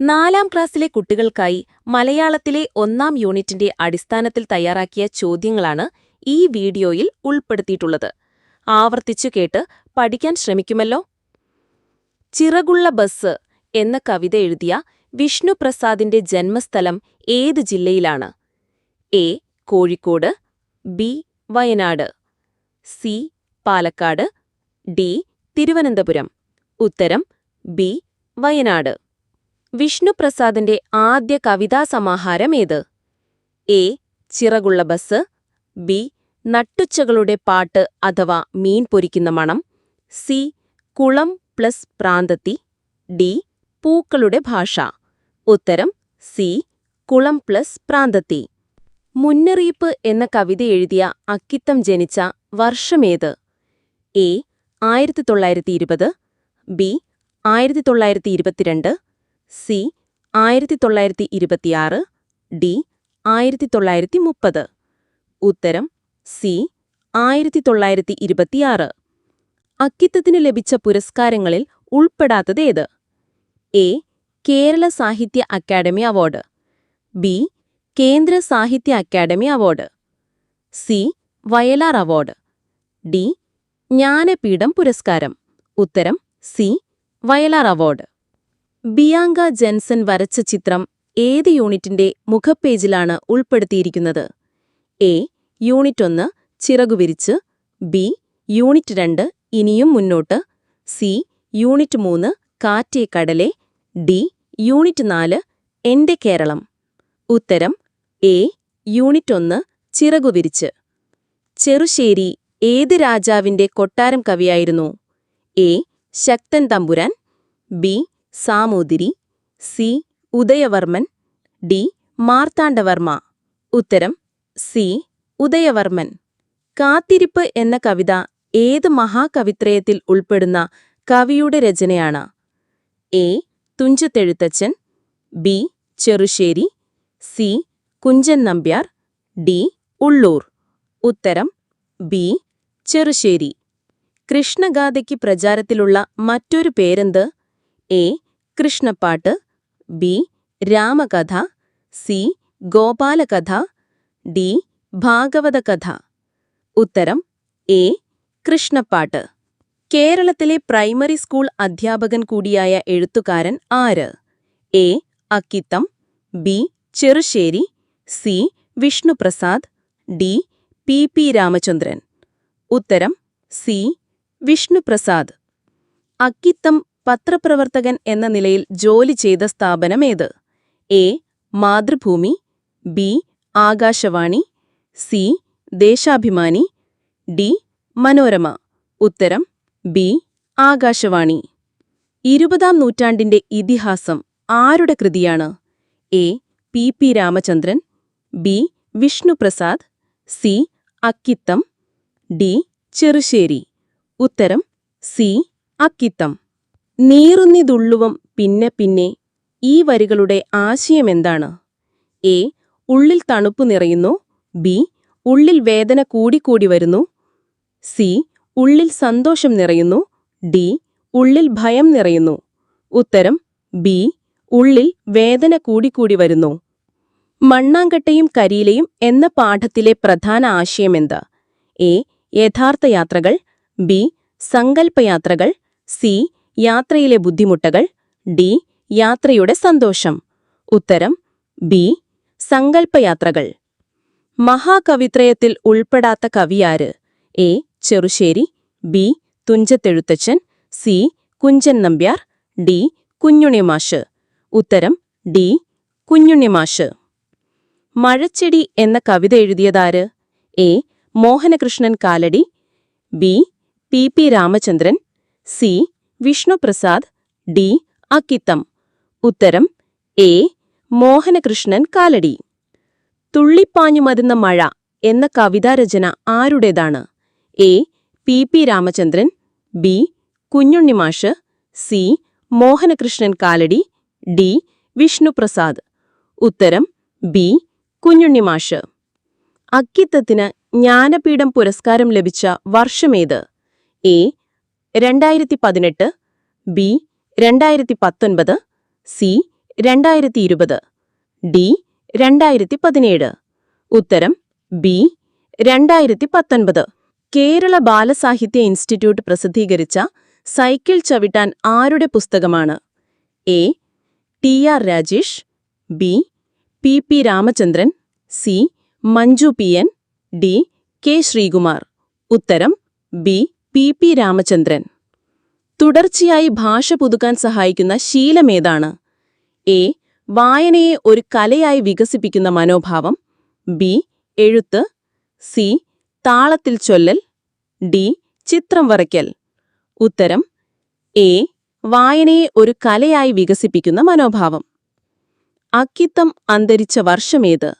നാലാം ക്ലാസ്സിലെ കുട്ടികൾക്കായി മലയാളത്തിലെ ഒന്നാം യൂണിറ്റിന്റെ അടിസ്ഥാനത്തിൽ തയ്യാറാക്കിയ ചോദ്യങ്ങളാണ് ഈ വീഡിയോയിൽ ഉൾപ്പെടുത്തിയിട്ടുള്ളത്. ആവർത്തിച്ചു കേട്ട് പഠിക്കാൻ ശ്രമിക്കുമല്ലോ? ചിറകുള്ള ബസ് എന്ന കവിത എഴുതിയ വിഷ്ണുപ്രസാദിന്റെ ജന്മസ്ഥലം ഏത് ജില്ലയിലാണ്? A. Kozhikode B. Wayanad C. Palakkad D. Thiruvananthapuram. ഉത്തരം ബി. വയനാട്. വിഷ്ണുപ്രസാദിന്റെ ആദ്യ കവിതാ സമാഹാരം ഏത് എ. ചിറകുള്ള ബസ്. ബി. നട്ടുച്ചകളുടെ പാട്ട് അഥവാ മീൻ പൊരിക്കുന്ന മണം. സി. കുളം പ്ലസ് പ്രാന്തത്തി. ഡി. പൂക്കളുടെ ഭാഷ. ഉത്തരം സി. കുളം പ്ലസ് പ്രാന്തത്തി. മുന്നറിയിപ്പ് എന്ന കവിത എഴുതിയ അക്കിത്തം ജനിച്ച വർഷമേത്? എ. ആയിരത്തി തൊള്ളായിരത്തി ഇരുപത് ബി. ആയിരത്തി തൊള്ളായിരത്തി ഇരുപത്തിരണ്ട് സി ആയിരത്തി തൊള്ളായിരത്തി ഇരുപത്തിയാറ് ഡി ആയിരത്തി തൊള്ളായിരത്തി മുപ്പത് ഉത്തരം സി ആയിരത്തി തൊള്ളായിരത്തി ഇരുപത്തിയാറ് അക്കിത്തത്തിന് ലഭിച്ച പുരസ്കാരങ്ങളിൽ ഉൾപ്പെടാത്തതേത് എ കേരള സാഹിത്യ academy award B Kendra Sahitya Akademi award C Vayalar award D Jnanpith പുരസ്കാരം. ഉത്തരം C Vayalar award. Bianca Jenson വരച്ച ചിത്രം ഏത് യൂണിറ്റിന്റെ മുഖപ്പേജിലാണ് ഉൾപ്പെടുത്തിയിരിക്കുന്നത്? എ യൂണിറ്റ് ഒന്ന് ചിറകുവിരിച്ച് ബി യൂണിറ്റ് രണ്ട് ഇനിയും മുന്നോട്ട്. സി യൂണിറ്റ് മൂന്ന് കാറ്റേ കടലെ. ഡി യൂണിറ്റ് നാല് എന്റെ കേരളം. ഉത്തരം എ യൂണിറ്റ് ഒന്ന് ചിറകുവിരിച്ച് ചെറുശ്ശേരി ഏത് രാജാവിന്റെ കൊട്ടാരം കവിയായിരുന്നു? A Sakthan Thampuran. B Samoothiri C. Udayavarman D. Marthandavarma. ഉത്തരം സി. ഉദയവർമ്മൻ. കാത്തിരിപ്പ് എന്ന കവിത ഏത് മഹാകവിത്രയത്തിൽ ഉൾപ്പെടുന്ന കവിയുടെ രചനയാണ്? A. Thunchathezhuthachan B. Cherusseri C. Kunchan Nambiar D. Ulloor. ഉത്തരം ബി. ചെറുശ്ശേരി. കൃഷ്ണഗാഥയ്ക്ക് പ്രചാരത്തിലുള്ള മറ്റൊരു പേരെന്ത്? A Krishnappattu B Ramakatha C Gopalakatha D Bhagavathakatha. ഉത്തരം എ കൃഷ്ണപ്പാട്ട്. കേരളത്തിലെ പ്രൈമറി സ്കൂൾ അധ്യാപകൻ കൂടിയായ എഴുത്തുകാരൻ ആര്? A Akkitham B Cherusseri C Vishnuprasad D P P Ramachandran. ഉത്തരം സി വിഷ്ണുപ്രസാദ്. അക്കിത്തം പത്രപ്രവർത്തകൻ എന്ന നിലയിൽ ജോലി ചെയ്ത സ്ഥാപനമേത്? A. Mathrubhumi B. Akashvani C. Deshabhimani D. Manorama. ഉത്തരം ബി. ആകാശവാണി. ഇരുപതാം നൂറ്റാണ്ടിന്റെ ഇതിഹാസം ആരുടെ കൃതിയാണ്? A. P. P. Ramachandran B. Vishnuprasad C. Akkitham D. Cherusseri. ഉത്തരം സി. അക്കിത്തം. നീറുന്നിതുള്ളുവം പിന്നെ പിന്നെ ഈ വരികളുടെ ആശയമെന്താണ് എ. ഉള്ളിൽ തണുപ്പ് നിറയുന്നു. ബി. ഉള്ളിൽ വേദന കൂടിക്കൂടി വരുന്നു. സി. ഉള്ളിൽ സന്തോഷം നിറയുന്നു. ഡി. ഉള്ളിൽ ഭയം നിറയുന്നു. ഉത്തരം ബി. ഉള്ളിൽ വേദന കൂടിക്കൂടി വരുന്നു. മണ്ണാങ്കട്ടയും കരിയിലയും എന്ന പാഠത്തിലെ പ്രധാന ആശയമെന്ത് എ. യഥാർത്ഥ യാത്രകൾ ബി. സങ്കല്പയാത്രകൾ സി. യാത്രയിലെ ബുദ്ധിമുട്ടുകൾ ഡി യാത്രയുടെ സന്തോഷം. ഉത്തരം ബി സങ്കല്പയാത്രകൾ മഹാകവിത്രയത്തിൽ ഉൾപ്പെടാത്ത കവിയാര് A Cherusseri B Thunchathezhuthachan C Kunchan Nambiar D Kunjunnimash. ഉത്തരം ഡി കുഞ്ഞുണ്ണിമാഷ്. മഴച്ചെടി എന്ന കവിത എഴുതിയതാര് A Mohanakrishnan Kalady B P P Ramachandran C Vishnuprasad D. Akkitham. ഉത്തരം എ. മോഹനകൃഷ്ണൻ കാലടി. തുള്ളിപ്പാഞ്ഞുമതുന്ന മഴ എന്ന കവിതാരചന ആരുടേതാണ്? A. P. P. Ramachandran B. Kunjunnimash C. Mohanakrishnan Kalady D. Vishnuprasad. ഉത്തരം ബി. കുഞ്ഞുണ്ണിമാഷ്. അക്കിത്തത്തിന് ജ്ഞാനപീഠം പുരസ്കാരം ലഭിച്ച വർഷമേത്? എ. രണ്ടായിരത്തി പതിനെട്ട് ബി രണ്ടായിരത്തി പത്തൊൻപത് സി രണ്ടായിരത്തി ഇരുപത് ഡി രണ്ടായിരത്തി പതിനേഴ് ഉത്തരം ബി രണ്ടായിരത്തി പത്തൊൻപത് കേരള ബാലസാഹിത്യ ഇൻസ്റ്റിറ്റ്യൂട്ട് പ്രസിദ്ധീകരിച്ച സൈക്കിൾ ചവിട്ടാൻ ആരുടെ പുസ്തകമാണ്? A T R Rajesh B P P Ramachandran C Manju P N D K Sreekumar. ഉത്തരം ബി പി പി രാമചന്ദ്രൻ. തുടർച്ചയായി ഭാഷ പുതുക്കാൻ സഹായിക്കുന്ന ശീലമേതാണ് എ. വായനയെ ഒരു കലയായി വികസിപ്പിക്കുന്ന മനോഭാവം. ബി. എഴുത്ത്. സി. താളത്തിൽ ചൊല്ലൽ. ഡി. ചിത്രം വരയ്ക്കൽ. ഉത്തരം. എ. വായനയെ ഒരു കലയായി വികസിപ്പിക്കുന്ന മനോഭാവം. അക്കിത്തം അന്തരിച്ച വർഷമേത്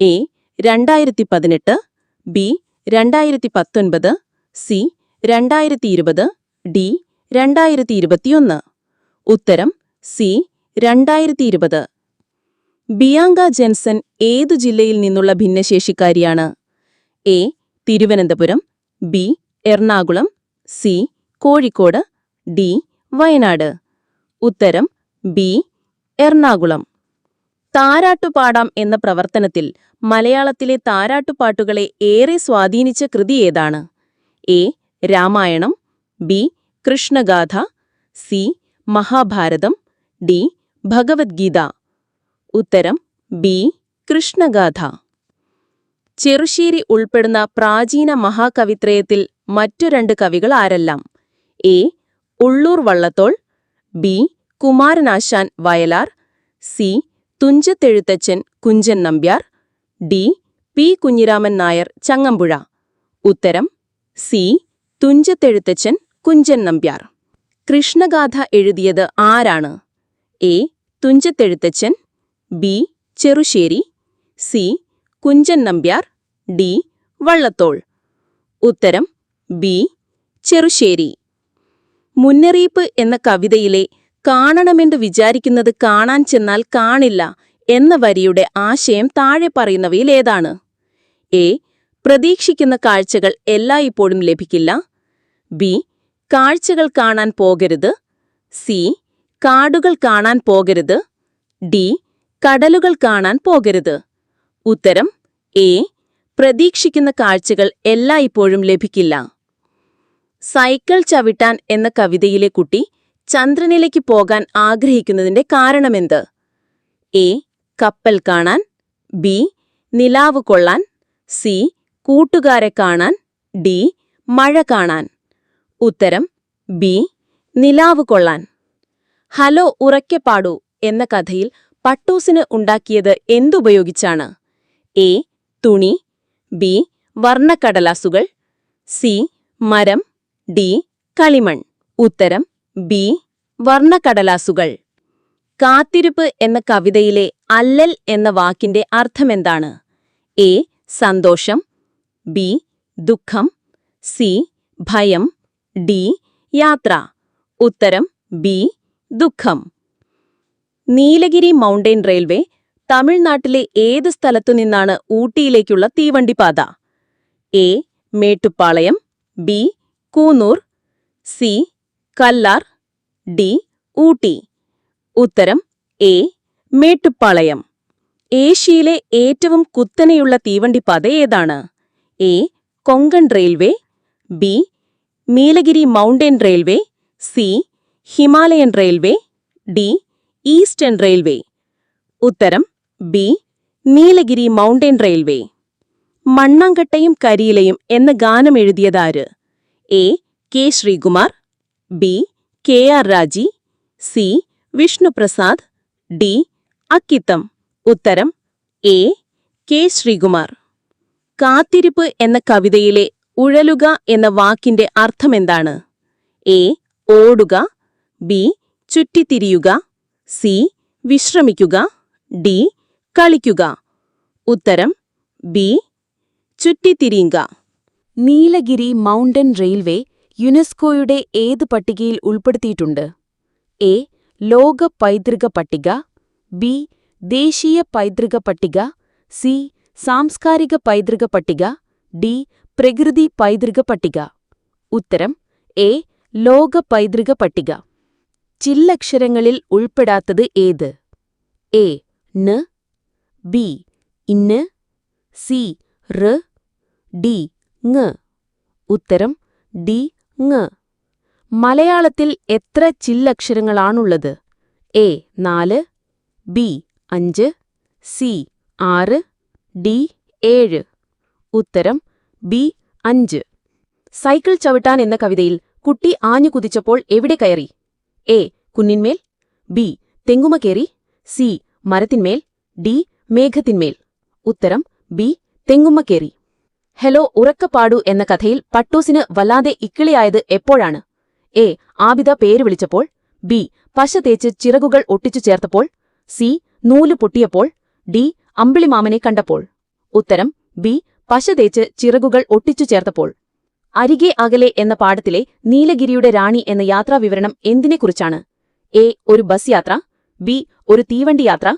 എ. രണ്ടായിരത്തി പതിനെട്ട്. ബി. രണ്ടായിരത്തി പത്തൊൻപത്. സി. രണ്ടായിരത്തി ഇരുപത് ഡി രണ്ടായിരത്തി ഇരുപത്തിയൊന്ന് ഉത്തരം സി രണ്ടായിരത്തി ഇരുപത് ബിയാങ്ക ജെൻസൺ ഏതു ജില്ലയിൽ നിന്നുള്ള ഭിന്നശേഷിക്കാരിയാണ്? A Thiruvananthapuram B Ernakulam C Kozhikode D Wayanad. ഉത്തരം ബി എറണാകുളം. താരാട്ടുപാടാം എന്ന പ്രവർത്തനത്തിൽ മലയാളത്തിലെ താരാട്ടുപാട്ടുകളെ ഏറെ സ്വാധീനിച്ച കൃതി ഏതാണ്? A Ramayanam B Krishnagatha C Mahabharatham D Bhagavadgita. ഉത്തരം ബി കൃഷ്ണഗാഥ. ചെറുശ്ശേരി ഉൾപ്പെടുന്ന പ്രാചീന മഹാകവിത്രയത്തിൽ മറ്റു രണ്ട് കവികൾ ആരെല്ലാം? A Ulloor Vallathol B Kumaranasan Vayalar C Thunchathezhuthachan Kunchan Nambiar D P Kunhiraman Nair Changampuzha. ഉത്തരം സി തുഞ്ചത്തെഴുത്തച്ഛൻ കുഞ്ചൻ നമ്പ്യാർ. കൃഷ്ണഗാഥ എഴുതിയത് ആരാണ്? A. Thunchathezhuthachan B. Cherusseri C. Kunchan Nambiar D. Vallathol. ഉത്തരം ബി. ചെറുശ്ശേരി. മുന്നറിയിപ്പ് എന്ന കവിതയിലെ കാണണമെന്ന് വിചാരിക്കുന്നത് കാണാൻ ചെന്നാൽ കാണില്ല എന്ന വരിയുടെ ആശയം താഴെ പറയുന്നവയിൽ ഏതാണ്? എ. പ്രതീക്ഷിക്കുന്ന കാഴ്ചകൾ എല്ലായ്പ്പോഴും ലഭിക്കില്ല. ബി. കാഴ്ചകൾ കാണാൻ പോകരുത്. സി. കാടുകൾ കാണാൻ പോകരുത്. ഡി. കടലുകൾ കാണാൻ പോകരുത്. ഉത്തരം എ. പ്രതീക്ഷിക്കുന്ന കാഴ്ചകൾ എല്ലായ്പ്പോഴും ലഭിക്കില്ല. സൈക്കിൾ ചവിട്ടാൻ എന്ന കവിതയിലെ കുട്ടി ചന്ദ്രനിലേക്ക് പോകാൻ ആഗ്രഹിക്കുന്നതിന്റെ കാരണമെന്ത്? എ. കപ്പൽ കാണാൻ. ബി. നിലാവ് കൊള്ളാൻ. സി. കൂട്ടുകാരെ കാണാൻ ഡി മഴ കാണാൻ. ഉത്തരം ബി നിലാവ് കൊള്ളാൻ. ഹലോ ഉറക്കെ പാടൂ എന്ന കഥയിൽ പട്ടൂസിന് ഉണ്ടാക്കിയത് എന്തുപയോഗിച്ചാണ്? എ തുണി ബി വർണക്കടലാസുകൾ സി മരം ഡി കളിമൺ. ഉത്തരം ബി വർണക്കടലാസുകൾ. കാത്തിരിപ്പ് എന്ന കവിതയിലെ അല്ലൽ എന്ന വാക്കിന്റെ അർത്ഥമെന്താണ്? എ സന്തോഷം ബി ദുഃഖം സി ഭയം ഡി യാത്ര. ഉത്തരം ബി ദുഃഖം. നീലഗിരി മൗണ്ടൻ റെയിൽവേ തമിഴ്നാട്ടിലെ ഏത് സ്ഥലത്തു നിന്നാണ് ഊട്ടിയിലേക്കുള്ള തീവണ്ടിപ്പാത? A Mettupalayam B Coonoor C Kallar D Ooty. ഉത്തരം എ മേട്ടുപ്പാളയം. ഏഷ്യയിലെ ഏറ്റവും കുത്തനെയുള്ള തീവണ്ടിപ്പാത ഏതാണ്? A Konkan Railway B Nilgiri Mountain Railway C Himalayan Railway D Eastern Railway. ഉത്തരം ബി നീലഗിരി മൗണ്ടൻ റെയിൽവേ. മണ്ണാങ്കട്ടയും കരിയിലയും എന്ന ഗാനം എഴുതിയതാര്? A K Sreekumar B K R Raji C Vishnuprasad D Akkitham. ഉത്തരം എ കെ ശ്രീകുമാർ. കാത്തിരിപ്പ് എന്ന കവിതയിലെ ഉഴലുക എന്ന വാക്കിന്റെ അർത്ഥമെന്താണ്? എ ഓടുക ബി ചുറ്റിത്തിരിയുക സി വിശ്രമിക്കുക ഡി കളിക്കുക. ഉത്തരം ബി ചുറ്റിത്തിരിയുക. നീലഗിരി മൗണ്ടൻ റെയിൽവേ യുനെസ്കോയുടെ ഏത് പട്ടികയിൽ ഉൾപ്പെടുത്തിയിട്ടുണ്ട്? എ ലോക പൈതൃക പട്ടിക ബി ദേശീയ പൈതൃക പട്ടിക സി സാംസ്കാരിക പൈതൃക പട്ടിക ഡി പ്രകൃതി പൈതൃക പട്ടിക. ഉത്തരം എ ലോക പൈതൃക പട്ടിക. ചില്ലക്ഷരങ്ങളിൽ ഉൾപ്പെടാത്തത് ഏത്? എ ന്. ബി ഇന്ന് സി റ്. ഡി ങ്. ഉത്തരം ഡി ങ്. മലയാളത്തിൽ എത്ര ചില്ലക്ഷരങ്ങളാണുള്ളത്? എ നാല്. ബി അഞ്ച്. സി ആറ്. ഡി ഏഴ്. ഉത്തരം ബി അഞ്ച്. സൈക്കിൾ ചവിട്ടാൻ എന്ന കവിതയിൽ കുട്ടി ആഞ്ഞു കുതിച്ചപ്പോൾ എവിടെ കയറി? എ. കുന്നിന്മേൽ ബി. തെങ്ങുമ കയറി സി. മരത്തിന്മേൽ ഡി. മേഘത്തിന്മേൽ. ഉത്തരം ബി. തെങ്ങുമ്മ കയറി ഹലോ ഉറക്കപ്പാടു എന്ന കഥയിൽ പട്ടൂസിന് വല്ലാതെ ഇക്കിളിയായത് എപ്പോഴാണ്? എ. ആബിദ പേര് വിളിച്ചപ്പോൾ ബി. പശ തേച്ച് ചിറകുകൾ ഒട്ടിച്ചു ചേർത്തപ്പോൾ സി. നൂൽ പൊട്ടിയപ്പോൾ ഡി. അമ്പിളിമാമനെ കണ്ടപ്പോൾ. ഉത്തരം ബി പശ തേച്ച് ചിറകുകൾ ഒട്ടിച്ചു ചേർത്തപ്പോൾ. അരികെ അകലെ എന്ന പാഠത്തിലെ നീലഗിരിയുടെ റാണി എന്ന യാത്രാവിവരണം എന്തിനെക്കുറിച്ചാണ്? എ ഒരു ബസ് യാത്ര ബി ഒരു തീവണ്ടി യാത്ര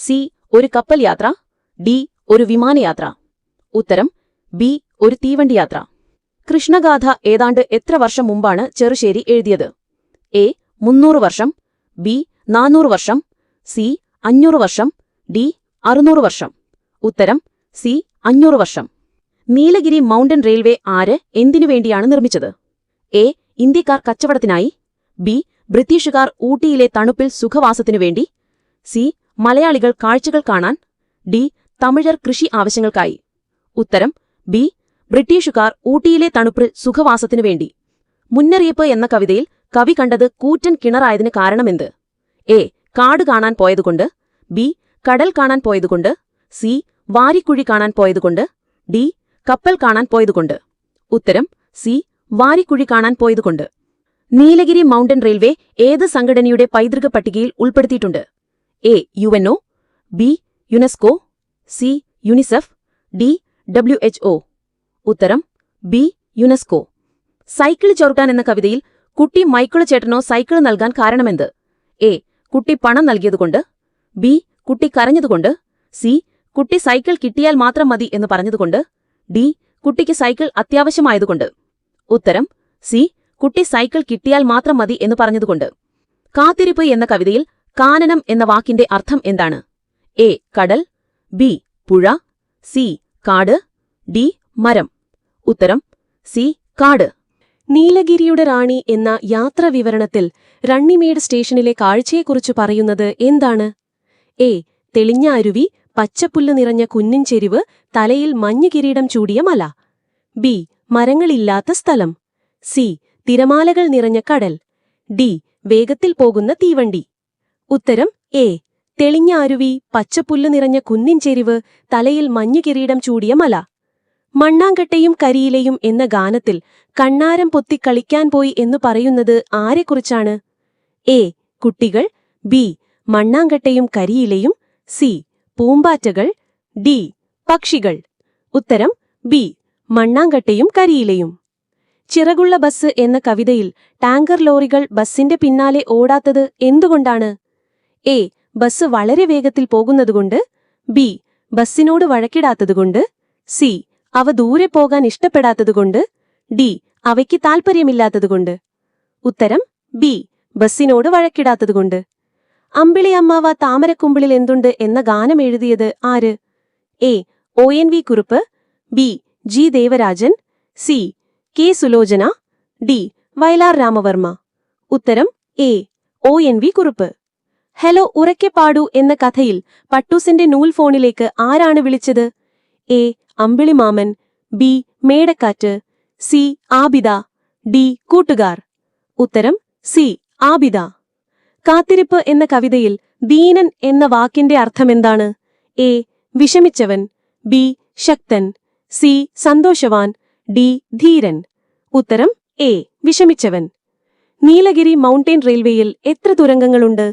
സി ഒരു കപ്പൽ യാത്ര ഡി ഒരു വിമാനയാത്ര ഉത്തരം ബി ഒരു തീവണ്ടി യാത്ര. കൃഷ്ണഗാഥ ഏതാണ്ട് എത്ര വർഷം മുമ്പാണ് ചെറുശ്ശേരി എഴുതിയത്? എ മുന്നൂറ് വർഷം ബി നാനൂറ് വർഷം സി അഞ്ഞൂറ് വർഷം ഡി അറുന്നൂറ് വർഷം. ഉത്തരം സി അഞ്ഞൂറ് വർഷം. നീലഗിരി മൗണ്ടൻ റെയിൽവേ ആര് എന്തിനുവേണ്ടിയാണ് നിർമ്മിച്ചത്? എ ഇന്ത്യക്കാർ കച്ചവടത്തിനായി. ബി ബ്രിട്ടീഷുകാർ ഊട്ടിയിലെ തണുപ്പിൽ സുഖവാസത്തിനു വേണ്ടി. സി മലയാളികൾ കാഴ്ചകൾ കാണാൻ. ഡി തമിഴർ കൃഷി ആവശ്യങ്ങൾക്കായി. ഉത്തരം ബി ബ്രിട്ടീഷുകാർ ഊട്ടിയിലെ തണുപ്പിൽ സുഖവാസത്തിനു വേണ്ടി. മുന്നറിയിപ്പ് എന്ന കവിതയിൽ കവി കണ്ടത് കൂറ്റൻ കിണറായതിന് കാരണമെന്ത്? എ കാട് കാണാൻ പോയതുകൊണ്ട്. ബി കടൽ കാണാൻ പോയതുകൊണ്ട് സി വാരിക്കുഴി കാണാൻ പോയതുകൊണ്ട് ഡി കപ്പൽ കാണാൻ പോയതുകൊണ്ട്. ഉത്തരം സി വാരിക്കുഴി കാണാൻ പോയതുകൊണ്ട്. നീലഗിരി മൗണ്ടൻ റെയിൽവേ ഏത് സംഘടനയുടെ പൈതൃക പട്ടികയിൽ ഉൾപ്പെടുത്തിയിട്ടുണ്ട്? A UNO B UNESCO C UNICEF D W H O ഉത്തരം ബി യുനെസ്കോ. സൈക്കിൾ ചവിട്ടാൻ എന്ന കവിതയിൽ കുട്ടി മൈക്കിൾ ചേട്ടനോ സൈക്കിൾ നൽകാൻ കാരണമെന്ത്? എ കുട്ടി പണം നൽകിയതുകൊണ്ട് ബി കുട്ടി കരഞ്ഞതുകൊണ്ട് സി കുട്ടി സൈക്കിൾ കിട്ടിയാൽ മാത്രം മതി എന്ന് പറഞ്ഞതുകൊണ്ട് ഡി കുട്ടിക്ക് സൈക്കിൾ അത്യാവശ്യമായതുകൊണ്ട്. ഉത്തരം സി കുട്ടി സൈക്കിൾ കിട്ടിയാൽ മാത്രം മതി എന്ന് പറഞ്ഞതുകൊണ്ട്. കാത്തിരിപ്പ് എന്ന കവിതയിൽ കാനനം എന്ന വാക്കിന്റെ അർത്ഥം എന്താണ്? എ കടൽ ബി പുഴ സി കാട് ഡി മരം. ഉത്തരം സി കാട്. നീലഗിരിയുടെ റാണി എന്ന യാത്രാവിവരണത്തിൽ റണ്ണിമേട് സ്റ്റേഷനിലെ കാഴ്ചയെക്കുറിച്ച് പറയുന്നത് എന്താണ്? എ. തെളിഞ്ഞ അരുവി പച്ചപ്പുല്ല് നിറഞ്ഞ കുന്നിൻ ചെരിവ് തലയിൽ മഞ്ഞു കിരീടം ചൂടിയ മല. ബി. മരങ്ങളില്ലാത്ത സ്ഥലം. സി. തിരമാലകൾ നിറഞ്ഞ കടൽ. ഡി. വേഗത്തിൽ പോകുന്ന തീവണ്ടി. ഉത്തരം എ. തെളിഞ്ഞ അരുവി പച്ചപ്പുല്ല് നിറഞ്ഞ കുന്നിൻ ചെരിവ് തലയിൽ മഞ്ഞു കിരീടം ചൂടിയ മല. മണ്ണാങ്കട്ടയും കരിയിലയും എന്ന ഗാനത്തിൽ കണ്ണാരം പൊത്തി കളിക്കാൻ പോയി എന്നു പറയുന്നത് ആരെക്കുറിച്ചാണ്? എ. കുട്ടികൾ. ബി. മണ്ണാങ്കട്ടയും കരിയിലയും സി. പൂമ്പാറ്റകൾ ഡി. പക്ഷികൾ. ഉത്തരം ബി. മണ്ണാങ്കട്ടയും കരിയിലയും. ചിറകുള്ള ബസ് എന്ന കവിതയിൽ ടാങ്കർ ലോറികൾ ബസ്സിന്റെ പിന്നാലെ ഓടാത്തത് എന്തുകൊണ്ടാണ്? എ. ബസ് വളരെ വേഗത്തിൽ പോകുന്നതുകൊണ്ട്. ബി. ബസ്സിനോട് വഴക്കിടാത്തതുകൊണ്ട്. സി. അവ ദൂരെ പോകാൻ ഇഷ്ടപ്പെടാത്തതുകൊണ്ട്. ഡി. അവയ്ക്ക് താൽപ്പര്യമില്ലാത്തതുകൊണ്ട്. ഉത്തരം ബി. ബസ്സിനോട് വഴക്കിടാത്തതുകൊണ്ട്. അമ്പിളി അമ്മാവ താമരക്കുമ്പിളിൽ എന്തുണ്ട് എന്ന ഗാനം എഴുതിയത് ആര്? A. O N V Kurup B. G. Devarajan C. K. Sulochana D. Vayalar Ramavarma. ഉത്തരം A. O N V Kurup. Hello ഉറക്കെ പാടു എന്ന കഥയിൽ പട്ടൂസിന്റെ നൂൽ ഫോണിലേക്ക് ആരാണ് വിളിച്ചത്? എ. അമ്പിളിമാമൻ ബി. മേടക്കാറ്റ് സി. ആബിദ ഡി. കൂട്ടുകാർ. ഉത്തരം സി. ആബിദ. കാത്തിരിപ്പ് എന്ന കവിതയിൽ ദീനൻ എന്ന വാക്കിന്റെ അർത്ഥമെന്താണ്? എ. വിഷമിച്ചവൻ ബി. ശക്തൻ സി. സന്തോഷവാൻ ഡി. ധീരൻ. ഉത്തരം എ. വിഷമിച്ചവൻ. നീലഗിരി മൗണ്ടൻ റെയിൽവേയിൽ എത്ര തുരങ്കങ്ങളുണ്ട്?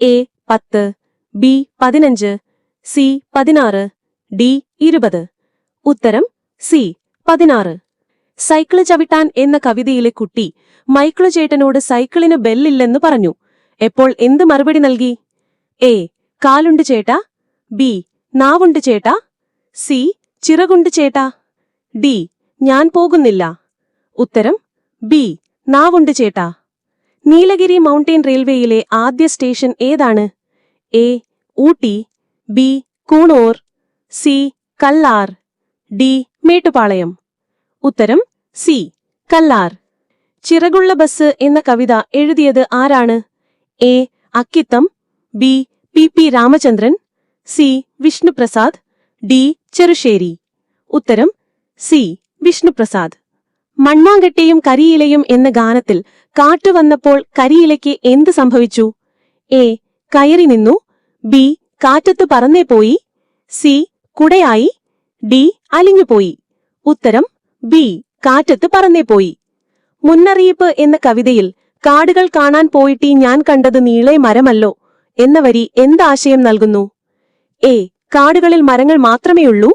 എ. പത്ത് ബി. പതിനഞ്ച് സി. പതിനാറ് ഡി. ഇരുപത്. ഉത്തരം സി. പതിനാറ്. സൈക്കിൾ ചവിട്ടാൻ എന്ന കവിതയിലെ കുട്ടി മൈക്കിൾ ചേട്ടനോട് സൈക്കിളിന് ബെല്ലില്ലെന്ന് പറഞ്ഞു. എപ്പോൾ എന്ത് മറുപടി നൽകി? എ. കാലുണ്ട് ചേട്ട. ബി. നാവുണ്ട് ചേട്ട. സി. ചിറകുണ്ട് ചേട്ട. ഡി. ഞാൻ പോകുന്നില്ല. ഉത്തരം ബി. നാവുണ്ട് ചേട്ട. നീലഗിരി മൗണ്ടൻ റെയിൽവേയിലെ ആദ്യ സ്റ്റേഷൻ ഏതാണ്? A. Ooty B. Coonoor C. Kallar D. Mettupalayam. ഉത്തരം സി. കല്ലാർ. ചിറകുള്ള ബസ് എന്ന കവിത എഴുതിയത് ആരാണ്? A. Akkitham B. P. P. Ramachandran C. Vishnuprasad D. Cherusseri. ഉത്തരം സി. വിഷ്ണുപ്രസാദ്. മണ്ണാങ്കട്ടയും കരിയിലയും എന്ന ഗാനത്തിൽ കാട്ടുവന്നപ്പോൾ കരിയിലയ്ക്ക് എന്ത് സംഭവിച്ചു? എ. കയറി നിന്നു. ബി. കാറ്റത്ത് പറന്നേ പോയി. സി. കുടയായി. ഡി. അലിഞ്ഞുപോയി ഉത്തരം ബി. കാറ്റത്ത് പറന്നേ പോയി. മുന്നറിയിപ്പ് എന്ന കവിതയിൽ കാടുകൾ കാണാൻ പോയിട്ടി ഞാൻ കണ്ടത് നീളെ മരമല്ലോ എന്ന വരി എന്താശയം നൽകുന്നു? എ. കാടുകളിൽ മരങ്ങൾ മാത്രമേയുള്ളൂ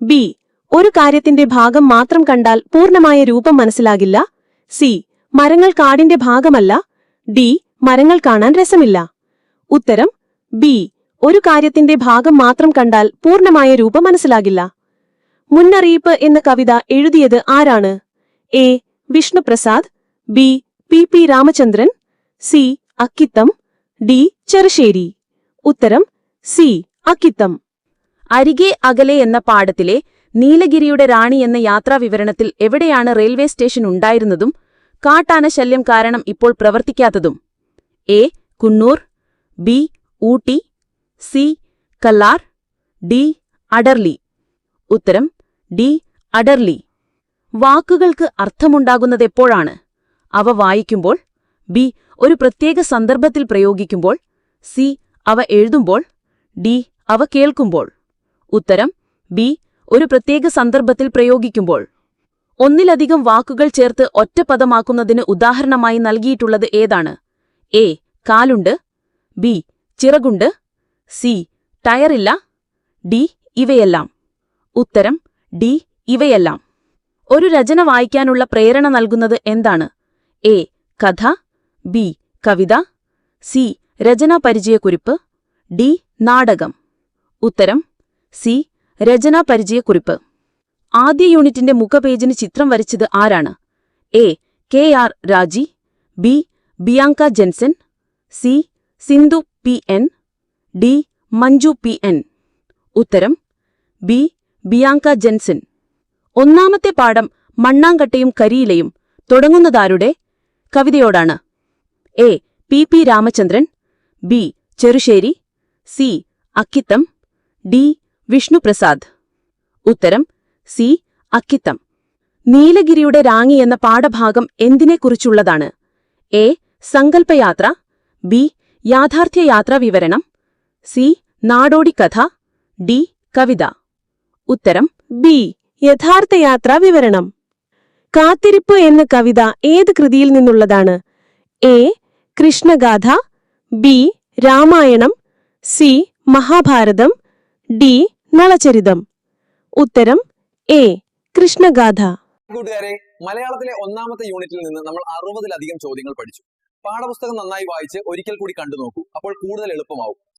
ബി. ഒരു കാര്യത്തിന്റെ ഭാഗം മാത്രം കണ്ടാൽ പൂർണമായ രൂപം മനസ്സിലാകില്ല. സി. മരങ്ങൾ കാടിന്റെ ഭാഗമല്ല. ഡി. മരങ്ങൾ കാണാൻ രസമില്ല. ഉത്തരം. ബി. ഒരു കാര്യത്തിന്റെ ഭാഗം മാത്രം കണ്ടാൽ പൂർണമായ രൂപം മനസ്സിലാകില്ല. മുന്നറിയിപ്പ് എന്ന കവിത എഴുതിയത് ആരാണ്? A. Vishnuprasad. B. P P Ramachandran C Akkitham D Cherusseri. ഉത്തരം സി അക്കിത്തം. അരികെ അകലെ എന്ന പാഠത്തിലെ നീലഗിരിയുടെ റാണി എന്ന യാത്രാവിവരണത്തിൽ എവിടെയാണ് റെയിൽവേ സ്റ്റേഷൻ ഉണ്ടായിരുന്നതും കാട്ടാന ശല്യം കാരണം ഇപ്പോൾ പ്രവർത്തിക്കാത്തതും? A. Coonoor B. Ooty C. Kallar D. Adderley ഉത്തരം ഡി. അഡർലി വാക്കുകൾക്ക് അർത്ഥമുണ്ടാകുന്നതെപ്പോഴാണ്? അവ വായിക്കുമ്പോൾ ബി ഒരു പ്രത്യേക സന്ദർഭത്തിൽ പ്രയോഗിക്കുമ്പോൾ സി അവ എഴുതുമ്പോൾ ഡി അവ കേൾക്കുമ്പോൾ. ഉത്തരം ബി ഒരു പ്രത്യേക സന്ദർഭത്തിൽ പ്രയോഗിക്കുമ്പോൾ. ഒന്നിലധികം വാക്കുകൾ ചേർത്ത് ഒറ്റപ്പദമാക്കുന്നതിന് ഉദാഹരണമായി നൽകിയിട്ടുള്ളത് ഏതാണ്? എ കാലുണ്ട് ബി ചിറകുണ്ട് സി ടയറില്ല ഡി ഇവയെല്ലാം. ഉത്തരം ഡി ഇവയെല്ലാം. ഒരു രചന വായിക്കാനുള്ള പ്രേരണ നൽകുന്നത് എന്താണ്? എ. കഥ ബി. കവിത സി. രചനാ പരിചയക്കുറിപ്പ് ഡി. നാടകം. ഉത്തരം സി. രചനാ പരിചയക്കുറിപ്പ് ആദ്യ യൂണിറ്റിന്റെ മുഖപേജിന് ചിത്രം വരച്ചത് ആരാണ്? A. K. R. Raji B. Bianca Jenson C. Sindhu P. N D. Manju P. N. ഉത്തരം ബി. ബിയാങ്ക ജെൻസൻ ഒന്നാമത്തെ പാഠം മണ്ണാങ്കട്ടയും കരിയിലയും തുടങ്ങുന്നതാരുടെ കവിതയോടാണ്. A. P. P. Ramachandran B. Cherusseri C. Akkitham D. Vishnuprasad. ഉത്തരം സി. അക്കിത്തം. നീലഗിരിയുടെ റാങ്ങി എന്ന പാഠഭാഗം എന്തിനെക്കുറിച്ചുള്ളതാണ്? എ. സങ്കല്പയാത്ര ബി. യാഥാർത്ഥ്യയാത്രാ വിവരണം സി. നാടോടിക്കഥ ഡി. കവിത. ഉത്തരം ബി. യഥാർത്ഥ യാത്രാ വിവരണം. കാത്തിരിപ്പ് എന്ന കവിത ഏത് കൃതിയിൽ നിന്നുള്ളതാണ്? A. Krishnagatha B. Ramayanam C. Mahabharatham D. Nalacharitham. ഉത്തരം എ. കൃഷ്ണഗാഥ. കൂട്ടുകാരെ മലയാളത്തിലെ ഒന്നാമത്തെ യൂണിറ്റിൽ നിന്ന് നമ്മൾ അറുപതിലധികം ചോദ്യങ്ങൾ പഠിച്ചു. പാഠപുസ്തകം നന്നായി വായിച്ച് ഒരിക്കൽ കൂടി കണ്ടു നോക്കൂ അപ്പോൾ കൂടുതൽ എളുപ്പമാവും.